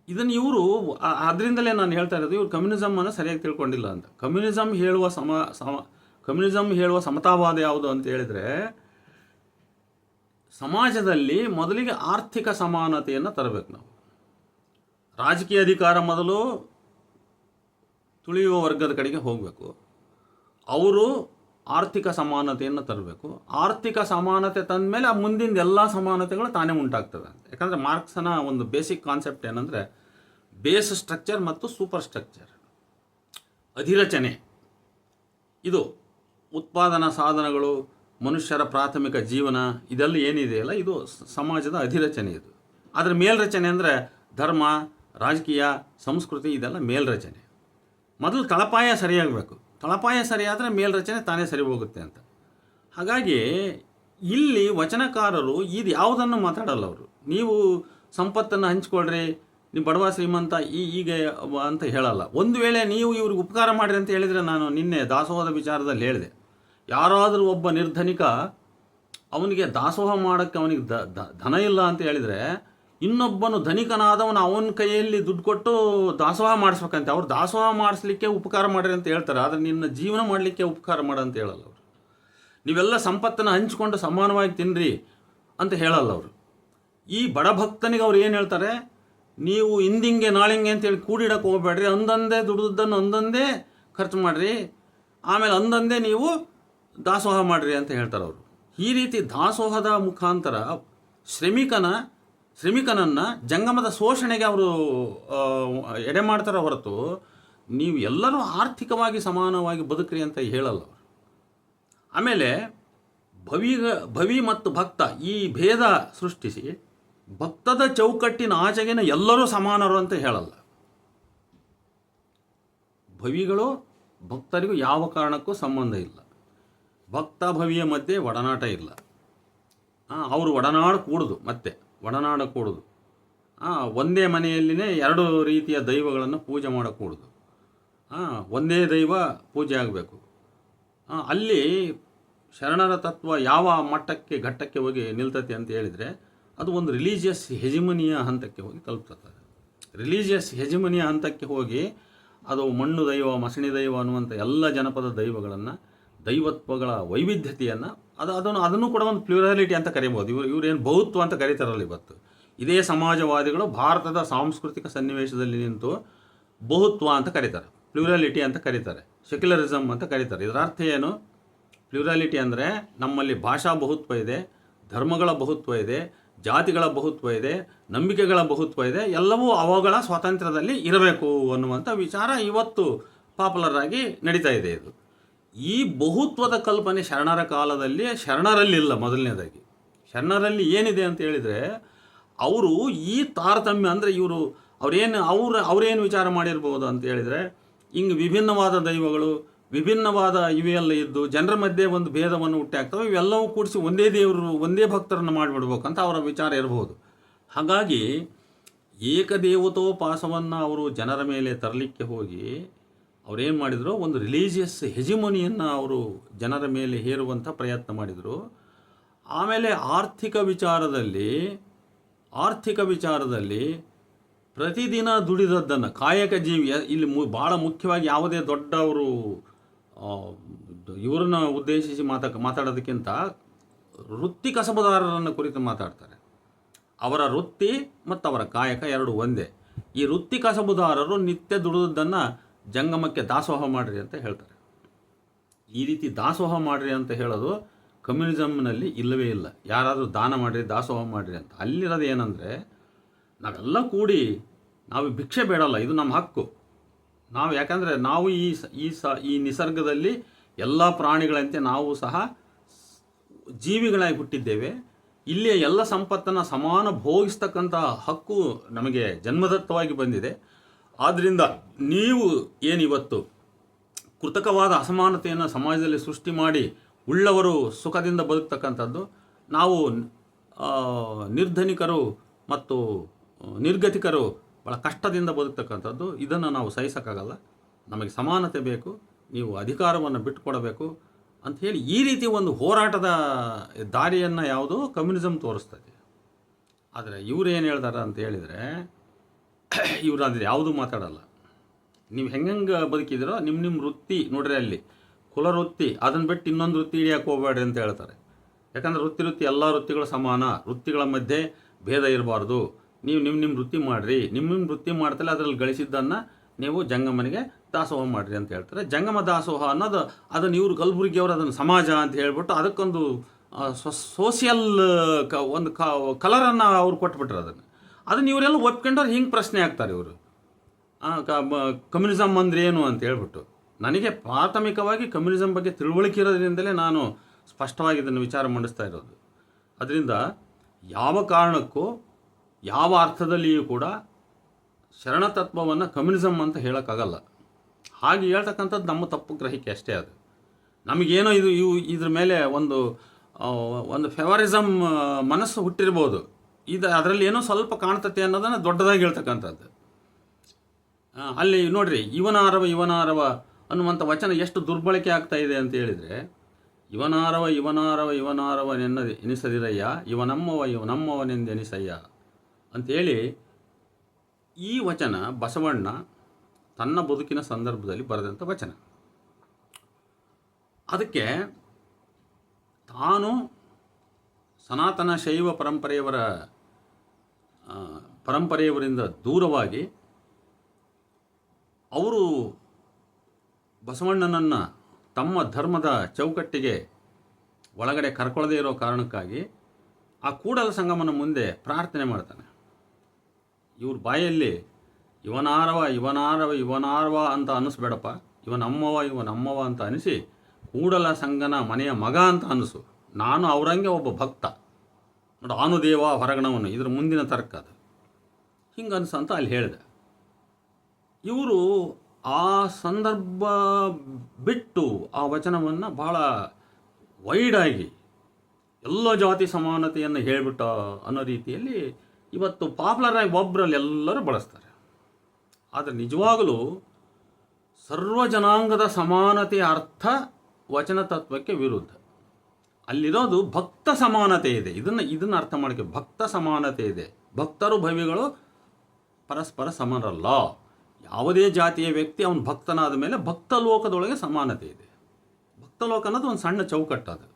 S1: ಇದನ್ನು ಇವರು ಅದರಿಂದಲೇ ನಾನು ಹೇಳ್ತಾ ಇರೋದು ಇವರು ಕಮ್ಯುನಿಸಮನ್ನು ಸರಿಯಾಗಿ ತಿಳ್ಕೊಂಡಿಲ್ಲ ಅಂತ. ಕಮ್ಯುನಿಸಮ್ ಹೇಳುವ ಸಮ ಸಮ, ಕಮ್ಯುನಿಸಮ್ ಹೇಳುವ ಸಮತಾವಾದ ಯಾವುದು ಅಂತ ಹೇಳಿದರೆ, ಸಮಾಜದಲ್ಲಿ ಮೊದಲಿಗೆ ಆರ್ಥಿಕ ಸಮಾನತೆಯನ್ನು ತರಬೇಕು ನಾವು. ರಾಜಕೀಯ ಅಧಿಕಾರ ಮೊದಲು ತುಳಿಯುವ ವರ್ಗದ ಕಡೆಗೆ ಹೋಗಬೇಕು. ಅವರು ಆರ್ಥಿಕ ಸಮಾನತೆಯನ್ನು ತರಬೇಕು. ಆರ್ಥಿಕ ಸಮಾನತೆ ತಂದ ಮೇಲೆ ಆ ಮುಂದಿನ ಎಲ್ಲ ಸಮಾನತೆಗಳು ತಾನೇ ಉಂಟಾಗ್ತದೆ ಯಾಕಂದರೆ ಮಾರ್ಕ್ಸನ ಒಂದು ಬೇಸಿಕ್ ಕಾನ್ಸೆಪ್ಟ್ ಏನಂದರೆ ಬೇಸ್ ಸ್ಟ್ರಕ್ಚರ್ ಮತ್ತು ಸೂಪರ್ ಸ್ಟ್ರಕ್ಚರ್. ಅಧಿರಚನೆ. ಇದು ಉತ್ಪಾದನಾ ಸಾಧನಗಳು, ಮನುಷ್ಯರ ಪ್ರಾಥಮಿಕ ಜೀವನ, ಇದೆಲ್ಲ ಏನಿದೆಯಲ್ಲ ಇದು ಸಮಾಜದ ಅಧಿರಚನೆ ಇದು. ಅದರ ಮೇಲ್ರಚನೆ ಅಂದರೆ ಧರ್ಮ, ರಾಜಕೀಯ, ಸಂಸ್ಕೃತಿ ಇದೆಲ್ಲ ಮೇಲ್ರಚನೆ. ಮೊದಲು ತಳಪಾಯ ಸರಿಯಾಗಬೇಕು. ತಳಪಾಯ ಸರಿಯಾದರೆ ಮೇಲ್ರಚನೆ ತಾನೇ ಸರಿ ಹೋಗುತ್ತೆ ಅಂತ. ಹಾಗಾಗಿ ಇಲ್ಲಿ ವಚನಕಾರರು ಇದು ಯಾವುದನ್ನು ಮಾತಾಡಲ್ಲ ಅವರು. ನೀವು ಸಂಪತ್ತನ್ನು ಹಂಚ್ಕೊಳ್ರಿ ನೀವು ಬಡವ ಶ್ರೀಮಂತ ಈ ಹೀಗೆ ಅಂತ ಹೇಳಲ್ಲ. ಒಂದು ವೇಳೆ ನೀವು ಇವ್ರಿಗೆ ಉಪಕಾರ ಮಾಡಿರಿ ಅಂತ ಹೇಳಿದರೆ ನಾನು ನಿನ್ನೆ ದಾಸೋಹದ ವಿಚಾರದಲ್ಲಿ ಹೇಳಿದೆ. ಯಾರಾದರೂ ಒಬ್ಬ ನಿರ್ಧನಿಕ ಅವನಿಗೆ ದಾಸೋಹ ಮಾಡೋಕ್ಕೆ ಅವನಿಗೆ ದ ಧನ ಇಲ್ಲ ಅಂತ ಹೇಳಿದರೆ ಇನ್ನೊಬ್ಬನು ಧನಿಕನಾದವನು ಅವನ ಕೈಯಲ್ಲಿ ದುಡ್ಡು ಕೊಟ್ಟು ದಾಸೋಹ ಮಾಡಿಸ್ಬೇಕಂತೆ. ಅವ್ರು ದಾಸೋಹ ಮಾಡಿಸ್ಲಿಕ್ಕೆ ಉಪಕಾರ ಮಾಡಿರಿ ಅಂತ ಹೇಳ್ತಾರೆ. ಆದರೆ ನಿನ್ನ ಜೀವನ ಮಾಡಲಿಕ್ಕೆ ಉಪಕಾರ ಮಾಡಂತ ಹೇಳಲ್ಲ ಅವರು. ನೀವೆಲ್ಲ ಸಂಪತ್ತನ್ನು ಹಂಚಿಕೊಂಡು ಸಮಾನವಾಗಿ ತಿನ್ನಿರಿ ಅಂತ ಹೇಳಲ್ಲ ಅವರು. ಈ ಬಡ ಭಕ್ತನಿಗೆ ಅವ್ರು ಏನು ಹೇಳ್ತಾರೆ? ನೀವು ಹಿಂದಿಂಗೆ ನಾಳಿಂಗೆ ಅಂತೇಳಿ ಕೂಡಿಡಕ್ಕೆ ಹೋಗ್ಬೇಡ್ರಿ. ಅಂದಂದೇ ದುಡಿದನ್ನು ಒಂದೊಂದೇ ಖರ್ಚು ಮಾಡಿರಿ. ಆಮೇಲೆ ಅಂದಂದೇ ನೀವು ದಾಸೋಹ ಮಾಡಿರಿ ಅಂತ ಹೇಳ್ತಾರೆ ಅವರು. ಈ ರೀತಿ ದಾಸೋಹದ ಮುಖಾಂತರ ಶ್ರಮಿಕನ ಶ್ರಮಿಕನನ್ನು ಜಂಗಮದ ಶೋಷಣೆಗೆ ಅವರು ಎಡೆ ಮಾಡ್ತಾರೆ ಹೊರತು ನೀವು ಎಲ್ಲರೂ ಆರ್ಥಿಕವಾಗಿ ಸಮಾನವಾಗಿ ಬದುಕ್ರಿ ಅಂತ ಹೇಳಲ್ಲ ಆಮೇಲೆ ಭವಿಗ ಭವಿ ಮತ್ತು ಭಕ್ತ ಈ ಭೇದ ಸೃಷ್ಟಿಸಿ ಭಕ್ತದ ಚೌಕಟ್ಟಿನ ಆಚೆಗಿನ ಎಲ್ಲರೂ ಸಮಾನರು ಅಂತ ಹೇಳಲ್ಲ. ಭವಿಗಳು ಭಕ್ತರಿಗೂ ಯಾವ ಕಾರಣಕ್ಕೂ ಸಂಬಂಧ ಇಲ್ಲ. ಭಕ್ತ ಭವಿಯ ಮಧ್ಯೆ ಒಡನಾಟ ಇಲ್ಲ. ಅವರು ಒಡನಾಡ ಕೂಡುದು ಮತ್ತೆ. ಒಡನಾಡ ಕೂಡುದು ಆ, ಒಂದೇ ಮನೆಯಲ್ಲಿನೇ ಎರಡು ರೀತಿಯ ದೈವಗಳನ್ನು ಪೂಜೆ ಮಾಡಕೂಡುದು. ಒಂದೇ ದೈವ ಪೂಜೆ ಆಗಬೇಕು. ಅಲ್ಲಿ ಶರಣರ ತತ್ವ ಯಾವ ಮಟ್ಟಕ್ಕೆ ಘಟ್ಟಕ್ಕೆ ಹೋಗಿ ನಿಲ್ತತೆ ಅಂತ ಹೇಳಿದರೆ ಅದು ಒಂದು ರಿಲೀಜಿಯಸ್ ಹೆಜಿಮನಿಯ ಹಂತಕ್ಕೆ ಹೋಗಿ ತಲುಪ್ತದೆ. ರಿಲೀಜಿಯಸ್ ಹೆಜಿಮನಿಯ ಹಂತಕ್ಕೆ ಹೋಗಿ ಅದು ಮಣ್ಣು ದೈವ ಮಸಣಿ ದೈವ ಅನ್ನುವಂಥ ಎಲ್ಲ ಜನಪದ ದೈವಗಳನ್ನು ದೈವತ್ವಗಳ ವೈವಿಧ್ಯತೆಯನ್ನು ಅದು ಅದನ್ನು ಅದನ್ನು ಕೂಡ ಒಂದು ಪ್ಲೂರಾಲಿಟಿ ಅಂತ ಕರಿಬೋದು ಇವರು ಇವರೇನು ಬಹುತ್ವ ಅಂತ ಕರೀತಾರಲ್ಲ ಇವತ್ತು. ಇದೇ ಸಮಾಜವಾದಿಗಳು ಭಾರತದ ಸಾಂಸ್ಕೃತಿಕ ಸನ್ನಿವೇಶದಲ್ಲಿ ನಿಂತು ಬಹುತ್ವ ಅಂತ ಕರೀತಾರೆ. ಪ್ಲೂರಾಲಿಟಿ ಅಂತ ಕರೀತಾರೆ. ಸೆಕ್ಯುಲರಿಸಮ್ ಅಂತ ಕರೀತಾರೆ. ಇದರ ಅರ್ಥ ಏನು? ಪ್ಲೂರಾಲಿಟಿ ಅಂದರೆ ನಮ್ಮಲ್ಲಿ ಭಾಷಾ ಬಹುತ್ವ ಇದೆ, ಧರ್ಮಗಳ ಬಹುತ್ವ ಇದೆ, ಜಾತಿಗಳ ಬಹುತ್ವ ಇದೆ, ನಂಬಿಕೆಗಳ ಬಹುತ್ವ ಇದೆ, ಎಲ್ಲವೂ ಅವುಗಳ ಸ್ವಾತಂತ್ರ್ಯದಲ್ಲಿ ಇರಬೇಕು ಅನ್ನುವಂಥ ವಿಚಾರ ಇವತ್ತು ಪಾಪ್ಯುಲರ್ ಆಗಿ ನಡೀತಾ ಇದೆ ಇದು. ಈ ಬಹುತ್ವದ ಕಲ್ಪನೆ ಶರಣರ ಕಾಲದಲ್ಲಿ ಶರಣರಲ್ಲಿಲ್ಲ ಮೊದಲನೇದಾಗಿ. ಶರಣರಲ್ಲಿ ಏನಿದೆ ಅಂತ ಹೇಳಿದರೆ, ಅವರು ಈ ತಾರತಮ್ಯ ಅಂದರೆ ಇವರು ಅವರೇನು ಅವ್ರ ಅವರೇನು ವಿಚಾರ ಮಾಡಿರ್ಬೋದು ಅಂತ ಹೇಳಿದರೆ, ಹಿಂಗೆ ವಿಭಿನ್ನವಾದ ದೈವಗಳು, ವಿಭಿನ್ನವಾದ ಇವೆಲ್ಲ ಇದ್ದು ಜನರ ಮಧ್ಯೆ ಒಂದು ಭೇದವನ್ನು ಹುಟ್ಟಾಗ್ತವೆ ಇವೆಲ್ಲವೂ ಕೂಡಿಸಿ ಒಂದೇ ದೇವರು, ಒಂದೇ ಭಕ್ತರನ್ನು ಮಾಡಿಬಿಡ್ಬೇಕಂತ ಅವರ ವಿಚಾರ ಇರಬಹುದು ಹಾಗಾಗಿ ಏಕದೇವತೋಪಾಸವನ್ನು ಅವರು ಜನರ ಮೇಲೆ ತರಲಿಕ್ಕೆ ಹೋಗಿ ಅವರೇನು ಮಾಡಿದರು? ಒಂದು ರಿಲೀಜಿಯಸ್ ಹೆಜಿಮೊನಿಯನ್ನು ಅವರು ಜನರ ಮೇಲೆ ಹೇರುವಂಥ ಪ್ರಯತ್ನ ಮಾಡಿದರು. ಆಮೇಲೆ ಆರ್ಥಿಕ ವಿಚಾರದಲ್ಲಿ ಆರ್ಥಿಕ ವಿಚಾರದಲ್ಲಿ ಪ್ರತಿದಿನ ದುಡಿದದ್ದನ್ನು, ಕಾಯಕ ಜೀವಿ, ಇಲ್ಲಿ ಮು ಭಾಳ ಮುಖ್ಯವಾಗಿ ಯಾವುದೇ ದೊಡ್ಡವರು ಇವರನ್ನ ಉದ್ದೇಶಿಸಿ ಮಾತಾ, ಮಾತಾಡೋದಕ್ಕಿಂತ ವೃತ್ತಿ ಕಸಬುದಾರರನ್ನು ಕುರಿತು ಮಾತಾಡ್ತಾರೆ. ಅವರ ವೃತ್ತಿ ಮತ್ತು ಅವರ ಕಾಯಕ ಎರಡು ಒಂದೇ. ಈ ವೃತ್ತಿ ಕಸಬುದಾರರು ನಿತ್ಯ ದುಡಿದದ್ದನ್ನು ಜಂಗಮಕ್ಕೆ ದಾಸೋಹ ಮಾಡಿರಿ ಅಂತ ಹೇಳ್ತಾರೆ. ಈ ರೀತಿ ದಾಸೋಹ ಮಾಡಿರಿ ಅಂತ ಹೇಳೋದು ಕಮ್ಯುನಿಸಮ್ನಲ್ಲಿ ಇಲ್ಲವೇ ಇಲ್ಲ. ಯಾರಾದರೂ ದಾನ ಮಾಡಿರಿ, ದಾಸೋಹ ಮಾಡಿರಿ ಅಂತ. ಅಲ್ಲಿರೋದು ಏನಂದರೆ, ನಾವೆಲ್ಲ ಕೂಡಿ ನಾವು ಭಿಕ್ಷೆ ಬೇಡಲ್ಲ, ಇದು ನಮ್ಮ ಹಕ್ಕು. ನಾವು ಯಾಕಂದರೆ ನಾವು ಈ ಈ ಸ, ಈ ನಿಸರ್ಗದಲ್ಲಿ ಎಲ್ಲ ಪ್ರಾಣಿಗಳಂತೆ ನಾವು ಸಹ ಜೀವಿಗಳಾಗಿ ಹುಟ್ಟಿದ್ದೇವೆ. ಇಲ್ಲಿಯ ಎಲ್ಲ ಸಂಪತ್ತನ್ನು ಸಮಾನ ಭೋಗಿಸ್ತಕ್ಕಂಥ ಹಕ್ಕು ನಮಗೆ ಜನ್ಮದತ್ತವಾಗಿ ಬಂದಿದೆ. ಆದ್ದರಿಂದ ನೀವು ಏನಿವತ್ತು ಕೃತಕವಾದ ಅಸಮಾನತೆಯನ್ನು ಸಮಾಜದಲ್ಲಿ ಸೃಷ್ಟಿ ಮಾಡಿ ಉಳ್ಳವರು ಸುಖದಿಂದ ಬದುಕ್ತಕ್ಕಂಥದ್ದು, ನಾವು ನಿರ್ಧನಿಕರು ಮತ್ತು ನಿರ್ಗತಿಕರು ಭಾಳ ಕಷ್ಟದಿಂದ ಬದುಕ್ತಕ್ಕಂಥದ್ದು, ಇದನ್ನು ನಾವು ಸಹಿಸೋಕ್ಕಾಗಲ್ಲ. ನಮಗೆ ಸಮಾನತೆ ಬೇಕು, ನೀವು ಅಧಿಕಾರವನ್ನು ಬಿಟ್ಟುಕೊಡಬೇಕು ಅಂತ ಹೇಳಿ ಈ ರೀತಿ ಒಂದು ಹೋರಾಟದ ದಾರಿಯನ್ನು ಯಾವುದೋ ಕಮ್ಯುನಿಸಮ್ ತೋರಿಸ್ತದೆ. ಆದರೆ ಇವ್ರು ಏನು ಹೇಳ್ತಾರೆ ಅಂತ ಹೇಳಿದರೆ ಇವ್ರು ಅದ್ರ ಯಾವುದೂ ಮಾತಾಡಲ್ಲ. ನೀವು ಹೆಂಗೆ ಬದುಕಿದಿರೋ ನಿಮ್ಮ ನಿಮ್ಮ ವೃತ್ತಿ ನೋಡ್ರಿ ಅಲ್ಲಿ. ಕುಲ ವೃತ್ತಿ ಅದನ್ನು ಬಿಟ್ಟು ಇನ್ನೊಂದು ವೃತ್ತಿ ಹಿಡಿಯಕ್ಕೆ ಹೋಗಬೇಡ್ರಿ ಅಂತ ಹೇಳ್ತಾರೆ. ಯಾಕಂದ್ರೆ ವೃತ್ತಿ ವೃತ್ತಿ ಎಲ್ಲ ವೃತ್ತಿಗಳು ಸಮಾನ, ವೃತ್ತಿಗಳ ಮಧ್ಯೆ ಭೇದ ಇರಬಾರ್ದು. ನೀವು ನಿಮ್ಮ ನಿಮ್ಮ ವೃತ್ತಿ ಮಾಡಿರಿ. ನಿಮ್ಮ ನಿಮ್ಮ ವೃತ್ತಿ ಮಾಡ್ತಲೇ ಅದರಲ್ಲಿ ಗಳಿಸಿದ್ದನ್ನು ನೀವು ಜಂಗಮನಿಗೆ ದಾಸೋಹ ಮಾಡಿರಿ ಅಂತ ಹೇಳ್ತಾರೆ. ಜಂಗಮ ದಾಸೋಹ ಅನ್ನೋದು ಅದನ್ನು ಇವರು ಕಲಬುರಗಿಯವರು ಅದನ್ನು ಸಮಾಜ ಅಂತ ಹೇಳ್ಬಿಟ್ಟು ಅದಕ್ಕೊಂದು ಸೋಷಿಯಲ್ ಕ, ಒಂದು ಕಲರನ್ನು ಅವ್ರು ಕೊಟ್ಬಿಟ್ರು ಅದನ್ನು. ಅದನ್ನು ಇವರೆಲ್ಲ ಒಪ್ಕೊಂಡವ್ರು ಹಿಂಗೆ ಪ್ರಶ್ನೆ ಆಗ್ತಾರೆ ಇವರು. ಕಮ್ಯುನಿಸಮ್ ಅಂದ್ರೆ ಏನು ಅಂತ ಹೇಳ್ಬಿಟ್ಟು. ನನಗೆ ಪ್ರಾಥಮಿಕವಾಗಿ ಕಮ್ಯುನಿಸಮ್ ಬಗ್ಗೆ ತಿಳುವಳಿಕೆ ಇರೋದ್ರಿಂದಲೇ ನಾನು ಸ್ಪಷ್ಟವಾಗಿ ಇದನ್ನು ವಿಚಾರ ಮಂಡಿಸ್ತಾ ಇರೋದು. ಅದರಿಂದ ಯಾವ ಕಾರಣಕ್ಕೂ, ಯಾವ ಅರ್ಥದಲ್ಲಿಯೂ ಕೂಡ ಶರಣತತ್ವವನ್ನು ಕಮ್ಯುನಿಸಮ್ ಅಂತ ಹೇಳೋಕ್ಕಾಗಲ್ಲ. ಹಾಗೆ ಹೇಳ್ತಕ್ಕಂಥದ್ದು ನಮ್ಮ ತಪ್ಪು ಗ್ರಹಿಕೆ ಅಷ್ಟೇ ಅದು. ನಮಗೇನೋ ಇದು ಇವು ಇದ್ರ ಮೇಲೆ ಒಂದು ಒಂದು ಫೆವರಿಸಮ್ ಮನಸ್ಸು ಹುಟ್ಟಿರ್ಬೋದು. ಇದು ಅದರಲ್ಲಿ ಏನೋ ಸ್ವಲ್ಪ ಕಾಣ್ತತೆ ಅನ್ನೋದನ್ನು ದೊಡ್ಡದಾಗಿ ಹೇಳ್ತಕ್ಕಂಥದ್ದು. ಅಲ್ಲಿ ನೋಡ್ರಿ, ಇವನಾರವ ಇವನಾರವ ಅನ್ನುವಂಥ ವಚನ ಎಷ್ಟು ದುರ್ಬಳಕೆ ಆಗ್ತಾ ಇದೆ ಅಂತ ಹೇಳಿದರೆ, ಇವನಾರವ ಇವನಾರವ ಇವನಾರವ ನೆನ್ನ ಎನಿಸದಿರಯ್ಯ, ಇವನಮ್ಮವ ಇವನಮ್ಮವನೆಂದೆನಿಸಯ್ಯ ಅಂಥೇಳಿ ಈ ವಚನ ಬಸವಣ್ಣ ತನ್ನ ಬದುಕಿನ ಸಂದರ್ಭದಲ್ಲಿ ಬರೆದಂಥ ವಚನ. ಅದಕ್ಕೆ ತಾನು ಸನಾತನ ಶೈವ ಪರಂಪರೆಯವರ ಪರಂಪರೆಯವರಿಂದ ದೂರವಾಗಿ ಅವರು ಬಸವಣ್ಣನನ್ನು ತಮ್ಮ ಧರ್ಮದ ಚೌಕಟ್ಟಿಗೆ ಒಳಗಡೆ ಕರ್ಕೊಳ್ಳದೇ ಇರೋ ಕಾರಣಕ್ಕಾಗಿ ಆ ಕೂಡಲ ಸಂಗಮನ ಮುಂದೆ ಪ್ರಾರ್ಥನೆ ಮಾಡ್ತಾನೆ. ಇವ್ರ ಬಾಯಲ್ಲಿ ಇವನಾರವ ಇವನಾರವ ಇವನಾರವ ಅಂತ ಅನ್ನಿಸ್ಬೇಡಪ್ಪ. ಇವನಮ್ಮವ ಇವನಮ್ಮವ ಅಂತ ಅನಿಸಿ ಕೂಡಲ ಸಂಗನ ಮನೆಯ ಮಗ ಅಂತ ಅನ್ನಿಸು. ನಾನು ಅವರಂಗೆ ಒಬ್ಬ ಭಕ್ತ. ನೋಡು ಆನುದೇವ ಹೊರಗಣವನ್ನು ಇದ್ರ ಮುಂದಿನ ತರ್ಕ ಅದು. ಹಿಂಗೆ ಅನ್ಸ ಅಂತ ಅಲ್ಲಿ ಹೇಳಿದೆ. ಇವರು ಆ ಸಂದರ್ಭ ಬಿಟ್ಟು ಆ ವಚನವನ್ನು ಭಾಳ ವೈಡಾಗಿ ಎಲ್ಲ ಜಾತಿ ಸಮಾನತೆಯನ್ನು ಹೇಳಿಬಿಟ್ಟ ಅನ್ನೋ ರೀತಿಯಲ್ಲಿ ಇವತ್ತು ಪಾಪ್ಯುಲರ್ ಆಗಿ ಒಬ್ಬರಲ್ಲಿ ಎಲ್ಲರೂ ಬಳಸ್ತಾರೆ. ಆದರೆ ನಿಜವಾಗಲೂ ಸರ್ವ ಜನಾಂಗದ ಸಮಾನತೆಯ ಅರ್ಥ ವಚನ ತತ್ವಕ್ಕೆ ವಿರುದ್ಧ. ಅಲ್ಲಿರೋದು ಭಕ್ತ ಸಮಾನತೆ ಇದೆ. ಇದನ್ನು ಇದನ್ನು ಅರ್ಥ ಮಾಡ್ಕೊ. ಭಕ್ತ ಸಮಾನತೆ ಇದೆ. ಭಕ್ತರು ಭವಿಗಳು ಪರಸ್ಪರ ಸಮಾನರಲ್ಲ. ಯಾವುದೇ ಜಾತಿಯ ವ್ಯಕ್ತಿ ಅವನು ಭಕ್ತನಾದ ಮೇಲೆ ಭಕ್ತ ಲೋಕದೊಳಗೆ ಸಮಾನತೆ ಇದೆ. ಭಕ್ತ ಲೋಕ ಅನ್ನೋದು ಒಂದು ಸಣ್ಣ ಚೌಕಟ್ಟು ಅದು.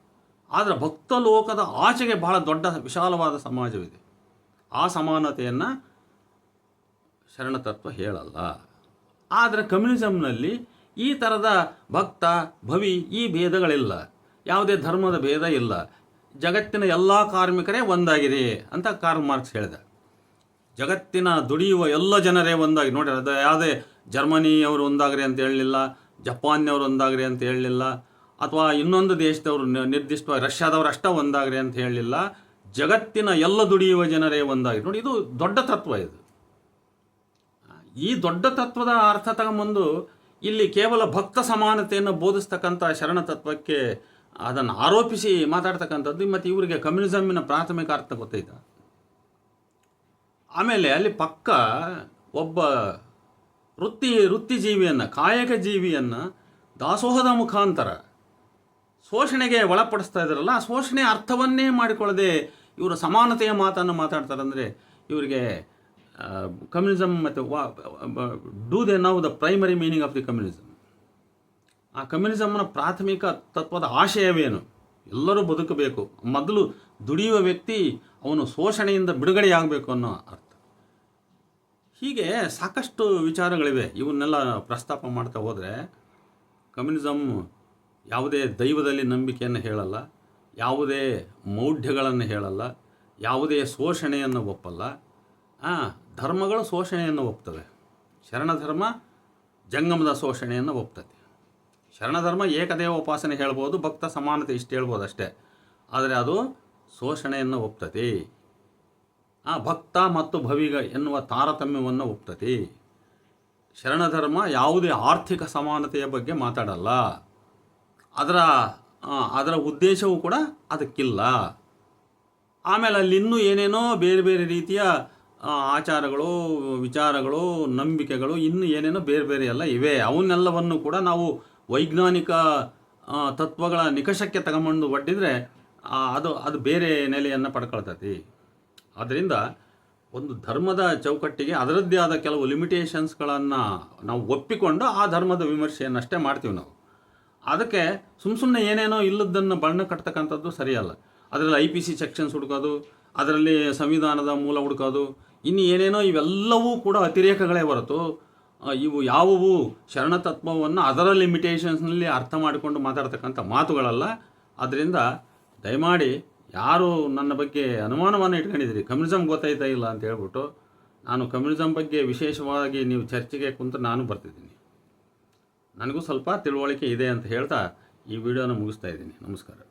S1: ಆದರೆ ಭಕ್ತ ಲೋಕದ ಆಚೆಗೆ ಬಹಳ ದೊಡ್ಡ, ವಿಶಾಲವಾದ ಸಮಾಜವಿದೆ. ಆ ಸಮಾನತೆಯನ್ನು ಶರಣತತ್ವ ಹೇಳಲ್ಲ. ಆದರೆ ಕಮ್ಯುನಿಸಮ್ನಲ್ಲಿ ಈ ಥರದ ಭಕ್ತ, ಭವಿ ಈ ಭೇದಗಳಿಲ್ಲ. ಯಾವುದೇ ಧರ್ಮದ ಭೇದ ಇಲ್ಲ. ಜಗತ್ತಿನ ಎಲ್ಲ ಕಾರ್ಮಿಕರೇ ಒಂದಾಗಿದೆ ಅಂತ ಕಾರ್ಲ್ ಮಾರ್ಕ್ಸ್ ಹೇಳಿದ. ಜಗತ್ತಿನ ದುಡಿಯುವ ಎಲ್ಲ ಜನರೇ ಒಂದಾಗಿ. ನೋಡಿ ಅದು ಯಾವುದೇ ಜರ್ಮನಿಯವರು ಒಂದಾಗ್ರಿ ಅಂತ ಹೇಳಲಿಲ್ಲ ಜಪಾನ್ನವರು ಒಂದಾಗ್ರಿ ಅಂತ ಹೇಳಲಿಲ್ಲ, ಅಥವಾ ಇನ್ನೊಂದು ದೇಶದವರು ನಿರ್ದಿಷ್ಟವಾಗಿ ರಷ್ಯಾದವರು ಅಷ್ಟೇ ಒಂದಾಗ್ರಿ ಅಂತ ಹೇಳಲಿಲ್ಲ. ಜಗತ್ತಿನ ಎಲ್ಲ ದುಡಿಯುವ ಜನರೇ ಒಂದಾಗಿ. ನೋಡಿ, ಇದು ದೊಡ್ಡ ತತ್ವ ಇದು. ಈ ದೊಡ್ಡ ತತ್ವದ ಅರ್ಥ ತಗೊಂಬಂದು ಇಲ್ಲಿ ಕೇವಲ ಭಕ್ತ ಸಮಾನತೆಯನ್ನು ಬೋಧಿಸ್ತಕ್ಕಂಥ ಶರಣ ತತ್ವಕ್ಕೆ ಅದನ್ನು ಆರೋಪಿಸಿ ಮಾತಾಡ್ತಕ್ಕಂಥದ್ದು ಮತ್ತು ಇವರಿಗೆ ಕಮ್ಯುನಿಸಮ್ಮಿನ ಪ್ರಾಥಮಿಕ ಅರ್ಥ ಗೊತ್ತೈತ? ಆಮೇಲೆ ಅಲ್ಲಿ ಪಕ್ಕ ಒಬ್ಬ ವೃತ್ತಿ, ವೃತ್ತಿಜೀವಿಯನ್ನು, ಕಾಯಕ ಜೀವಿಯನ್ನು ದಾಸೋಹದ ಮುಖಾಂತರ ಶೋಷಣೆಗೆ ಒಳಪಡಿಸ್ತಾ ಇದ್ರಲ್ಲ, ಆ ಶೋಷಣೆ ಅರ್ಥವನ್ನೇ ಮಾಡಿಕೊಳ್ಳದೆ ಇವರು ಸಮಾನತೆಯ ಮಾತನ್ನು ಮಾತಾಡ್ತಾರೆ ಅಂದರೆ ಇವರಿಗೆ ಕಮ್ಯುನಿಸಮ್ ಮತ್ತು do they know the primary meaning of the communism ಆ ಕಮ್ಯುನಿಸಮ್ನ ಪ್ರಾಥಮಿಕ ತತ್ವದ ಆಶಯವೇನು? ಎಲ್ಲರೂ ಬದುಕಬೇಕು. ಮೊದಲು ದುಡಿಯುವ ವ್ಯಕ್ತಿ ಅವನು ಶೋಷಣೆಯಿಂದ ಬಿಡುಗಡೆಯಾಗಬೇಕು ಅನ್ನೋ ಅರ್ಥ. ಹೀಗೆ ಸಾಕಷ್ಟು ವಿಚಾರಗಳಿವೆ. ಇವನ್ನೆಲ್ಲ ಪ್ರಸ್ತಾಪ ಮಾಡ್ತಾ ಹೋದರೆ ಕಮ್ಯುನಿಸಮ್ ಯಾವುದೇ ದೈವದಲ್ಲಿ ನಂಬಿಕೆಯನ್ನು ಹೇಳಲ್ಲ, ಯಾವುದೇ ಮೌಢ್ಯಗಳನ್ನು ಹೇಳಲ್ಲ, ಯಾವುದೇ ಶೋಷಣೆಯನ್ನು ಒಪ್ಪಲ್ಲ. ಧರ್ಮಗಳು ಶೋಷಣೆಯನ್ನು ಒಪ್ತವೆ. ಶರಣಧರ್ಮ ಜಂಗಮದ ಶೋಷಣೆಯನ್ನು ಒಪ್ತದೆ. ಶರಣಧರ್ಮ ಏಕದೇವ ಉಪಾಸನೆ ಹೇಳ್ಬೋದು, ಭಕ್ತ ಸಮಾನತೆ ಇಷ್ಟು ಹೇಳ್ಬೋದು ಅಷ್ಟೇ. ಆದರೆ ಅದು ಶೋಷಣೆಯನ್ನು ಒಪ್ತತಿ. ಆ ಭಕ್ತ ಮತ್ತು ಭವಿಗ ಎನ್ನುವ ತಾರತಮ್ಯವನ್ನು ಒಪ್ತತಿ. ಶರಣಧರ್ಮ ಯಾವುದೇ ಆರ್ಥಿಕ ಸಮಾನತೆಯ ಬಗ್ಗೆ ಮಾತಾಡಲ್ಲ. ಅದರ ಅದರ ಉದ್ದೇಶವೂ ಕೂಡ ಅದಕ್ಕಿಲ್ಲ. ಆಮೇಲೆ ಅಲ್ಲಿ ಇನ್ನೂ ಏನೇನೋ ಬೇರೆ ಬೇರೆ ರೀತಿಯ ಆಚಾರಗಳು, ವಿಚಾರಗಳು, ನಂಬಿಕೆಗಳು ಇನ್ನೂ ಏನೇನೋ ಬೇರೆ ಬೇರೆ ಎಲ್ಲ ಇವೆ. ಅವನ್ನೆಲ್ಲವನ್ನು ಕೂಡ ನಾವು ವೈಜ್ಞಾನಿಕ ತತ್ವಗಳ ನಿಕಷಕ್ಕೆ ತಗೊಂಬಂದು ಒಡ್ಡಿದರೆ ಅದು ಅದು ಬೇರೆ ನೆಲೆಯನ್ನು ಪಡ್ಕೊಳ್ತೈತಿ. ಆದ್ದರಿಂದ ಒಂದು ಧರ್ಮದ ಚೌಕಟ್ಟಿಗೆ ಅದರದ್ದೇ ಆದ ಕೆಲವು ಲಿಮಿಟೇಷನ್ಸ್ಗಳನ್ನು ನಾವು ಒಪ್ಪಿಕೊಂಡು ಆ ಧರ್ಮದ ವಿಮರ್ಶೆಯನ್ನಷ್ಟೇ ಮಾಡ್ತೀವಿ ನಾವು. ಅದಕ್ಕೆ ಸುಮ್ಮ ಸುಮ್ಮನೆ ಏನೇನೋ ಇಲ್ಲದನ್ನು ಬಣ್ಣ ಕಟ್ತಕ್ಕಂಥದ್ದು ಸರಿಯಲ್ಲ. ಅದರಲ್ಲಿ ಐ ಪಿ ಸಿ ಸೆಕ್ಷನ್ಸ್ ಹುಡುಕೋದು, ಅದರಲ್ಲಿ ಸಂವಿಧಾನದ ಮೂಲ ಹುಡುಕೋದು, ಇನ್ನು ಏನೇನೋ ಇವೆಲ್ಲವೂ ಕೂಡ ಅತಿರೇಕಗಳೇ ಹೊರತು ಇವು ಯಾವುವು? ಶರಣತತ್ವವನ್ನು ಅದರ ಲಿಮಿಟೇಷನ್ಸ್ನಲ್ಲಿ ಅರ್ಥ ಮಾಡಿಕೊಂಡು ಮಾತಾಡ್ತಕ್ಕಂಥ ಮಾತುಗಳಲ್ಲ. ಅದರಿಂದ ದಯಮಾಡಿ ಯಾರು ನನ್ನ ಬಗ್ಗೆ ಅನುಮಾನವನ್ನು ಇಟ್ಕೊಂಡಿದ್ದೀರಿ? ಕಮ್ಯುನಿಸಮ್ ಗೊತ್ತಾಯ್ತಾ ಇಲ್ಲ ಅಂತ ಹೇಳ್ಬಿಟ್ಟು ನಾನು ಕಮ್ಯುನಿಸಮ್ ಬಗ್ಗೆ ವಿಶೇಷವಾಗಿ ನೀವು ಚರ್ಚೆಗೆ ಕುಂತು ನಾನು ಬರ್ತಿದ್ದೀನಿ. ನನಗೂ ಸ್ವಲ್ಪ ತಿಳುವಳಿಕೆ ಇದೆ ಅಂತ ಹೇಳ್ತಾ ಈ ವಿಡಿಯೋನ ಮುಗಿಸ್ತಾ ಇದ್ದೀನಿ. ನಮಸ್ಕಾರ.